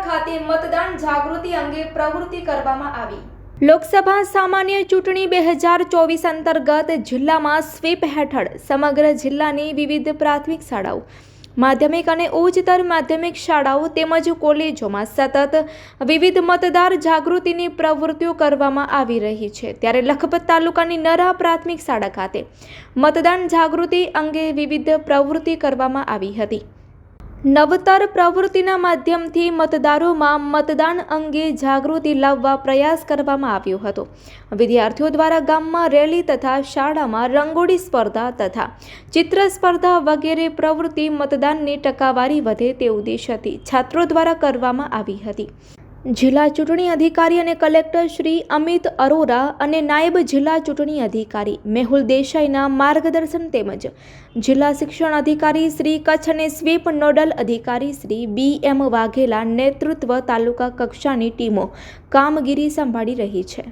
ખાતે મતદાન જાગૃતિ અંગે પ્રવૃત્તિ કરવામાં આવી. લોકસભા સામાન્ય ચૂંટણી બે હજાર ચોવીસ અંતર્ગત જિલ્લામાં સ્વીપ હેઠળ સમગ્ર જિલ્લાની વિવિધ પ્રાથમિક શાળાઓ, માધ્યમિક અને ઉચ્ચતર માધ્યમિક શાળાઓ તેમજ કોલેજોમાં સતત વિવિધ મતદાર જાગૃતિની પ્રવૃત્તિઓ કરવામાં આવી રહી છે. ત્યારે લખપત તાલુકાની નરા પ્રાથમિક શાળા ખાતે મતદાન જાગૃતિ અંગે વિવિધ પ્રવૃત્તિ કરવામાં આવી હતી. નવતર પ્રવૃત્તિના માધ્યમથી મતદારોમાં મતદાન અંગે જાગૃતિ લાવવા પ્રયાસ કરવામાં આવ્યો હતો. વિદ્યાર્થીઓ દ્વારા ગામમાં રેલી તથા શાળામાં રંગોળી સ્પર્ધા તથા ચિત્ર સ્પર્ધા વગેરે પ્રવૃત્તિ મતદાનની ટકાવારી વધે તે ઉદ્દેશથી છાત્રો દ્વારા કરવામાં આવી હતી. જિલ્લા ચૂંટણી અધિકારી અને કલેક્ટર શ્રી અમિત અરોરા અને નાયબ જિલ્લા ચૂંટણી અધિકારી મેહુલ દેસાઈના માર્ગદર્શન તેમજ જિલ્લા શિક્ષણ અધિકારી શ્રી કચ્છ અને સ્વીપ નોડલ અધિકારી શ્રી બી એમ વાઘેલા નેતૃત્વ તાલુકા કક્ષાની ટીમો કામગીરી સંભાળી રહી છે.